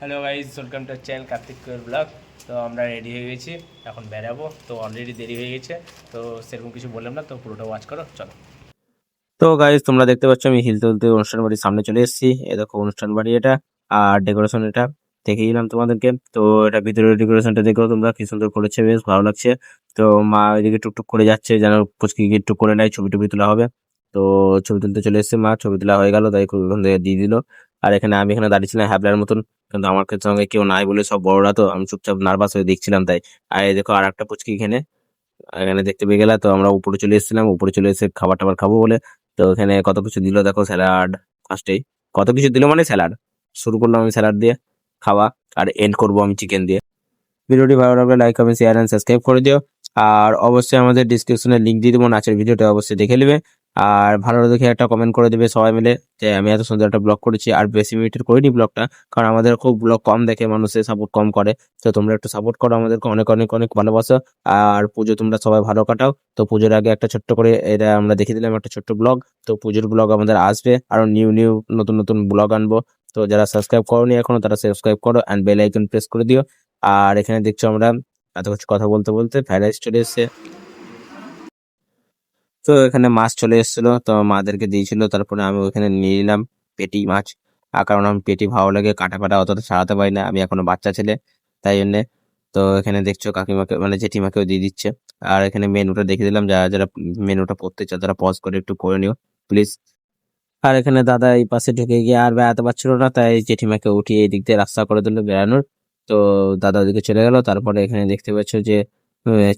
Hello guys welcome to channel Kartik blog তো আমরা ready হয়ে গেছি, এখন বেরাবো তো অলরেডি দেরি হয়ে গেছে, তো সেরকম কিছু বললাম না, তো পুরোটা ওয়াচ করো, চলো। তো গাইজ তোমরা দেখতে পাচ্ছ, আমি হিলতে হিলতে অনুষ্ঠান বাড়ির সামনে চলে এসেছি। এ দেখো অনুষ্ঠান বাড়ি এটা, আর ডেকোরেশন এটা দেখিয়ে দিলাম তোমাদেরকে। তো এটা ভিতরের ডেকোরেশনটা দেখো তোমরা, কি সুন্দর করেছে, বেশ ভালো লাগছে। তো মা এদিকে টুকটুক করে যাচ্ছে, যেন পুচকি টুক করে নেয়, ছবি টবি তোলা হবে। তো ছবি তুলতে চলে এসেছে মা, ছবি তোলা হয়ে গেল, তাই দিয়ে দিল। আর এখানে আমি এখানে দাঁড়িয়েছিলাম হ্যাবলার মতন। কিন্তু আমার সঙ্গে কেউ নাই বলে সব বড়রা তো, আমি চুপচাপ নার্ভাস হয়ে দেখছিলাম তাই। আর দেখো আর একটা পুচকি এখানে এখানে দেখতে পেয়ে গেলা তো আমরা উপরে চলে এসেছিলাম, উপরে চলে এসে খাবার টাবার খাব বলে। তো এখানে কত কিছু দিল দেখো স্যালাড ফার্স্টেই কত কিছু দিল মানে স্যালাড শুরু করলাম আমি স্যালাড দিয়ে, খাওয়া আর এন্ড করব আমি চিকেন দিয়ে। ভিডিওটি ভালো লাগলে like comment share and subscribe করে দিও। আর অবশ্যই আমাদের ডিসক্রিপশনে লিঙ্ক দিয়ে দেবো, নাচের ভিডিওটা অবশ্যই দেখে নেবে। আর ভালো দেখে একটা কমেন্ট করে দেবে সবাই মিলে যে আমি এত সুন্দর একটা ব্লগ করেছি আর বেশি মিনিটের করিনি ব্লগটা কারণ আমাদের খুব ব্লগ কম দেখে, মানুষের সাপোর্ট কম করে। তো তোমরা একটু সাপোর্ট করো আমাদেরকে অনেক অনেক অনেক ভালোবাসো। আর পুজো তোমরা সবাই ভালো কাটাও। তো পুজোর আগে একটা ছোট্ট করে এটা আমরা দেখে দিলাম একটা ছোট্ট ব্লগ তো পুজোর ব্লগ আমাদের আসবে। আরও নিউ নিউ নতুন নতুন ব্লগ আনব। তো যারা সাবস্ক্রাইব করোনি এখনও, তারা সাবস্ক্রাইব করো অ্যান্ড বেল আইকন প্রেস করে দিও। আর এখানে দেখছ আমরা এত কিছু কথা বলতে বলতে ফ্রাইড চলে এসছে। তো এখানে মাছ চলে এসেছিল, তো মাদেরকে দিয়েছিল, তারপরে আমি ওখানে নিয়ে নিলাম পেটি মাছ। আর কারণ আমি পেটি ভালো লাগে, কাটা ফাটা অতটা ছাড়াতে পারি না, আমি এখনও বাচ্চা ছেলে, তাই জন্যে। তো এখানে দেখছ কাকিমাকে মানে জেঠিমাকেও দিয়ে দিচ্ছে। আর এখানে মেনুটা দেখে দিলাম, যারা যারা মেনুটা পড়তে চাও তারা পজ করে একটু করে নিও প্লিজ আর এখানে দাদা এই পাশে ঢুকে গিয়ে আর বেড়াতে পারছিল না, তাই জেঠিমাকে উঠিয়ে এই দিক দিয়ে রাস্তা করে দিল বেড়ানোর। তো দাদা ওদিকে চলে গেল, তারপরে এখানে দেখতে পাচ্ছ যে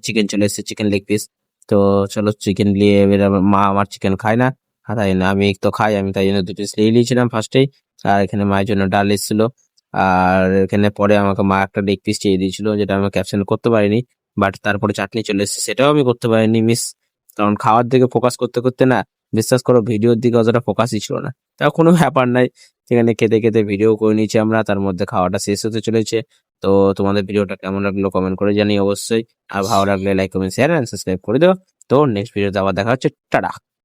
চিকেন চলে এসেছে চিকেন লেগ পিস তো চলো চিকেন নিয়ে এবার মা আমার চিকেন খায় না তাই না আমি তো খাই, আমি তাই জন্য দুটো নিয়ে নিয়েছিলাম ফার্স্টেই আর এখানে মায়ের জন্য ডাল এসেছিল। আর এখানে পরে আমাকে মা একটা লেগ পিস চেয়ে দিয়েছিল, যেটা আমি ক্যাপশন করতে পারিনি বাট তারপরে চাটনি চলে এসেছে, সেটাও আমি করতে পারিনি মিস কারণ খাওয়ার দিকে ফোকাস করতে করতে না, বিশ্বাস করো ভিডিওর দিকে অতটা ফোকাসই ছিল না। তা কোনো ব্যাপার নাই সেখানে খেতে খেতে ভিডিও করে নিয়েছি আমরা, তার মধ্যে খাওয়াটা শেষ হতে চলেছে। তো তোমাদের ভিডিওটা কেমন লাগল কমেন্ট করে জানি অবশ্যই। আর ভালো লাগলে like comment share and subscribe করে দিও। তো নেক্সট ভিডিওতে আবার দেখা হচ্ছে। টাটা!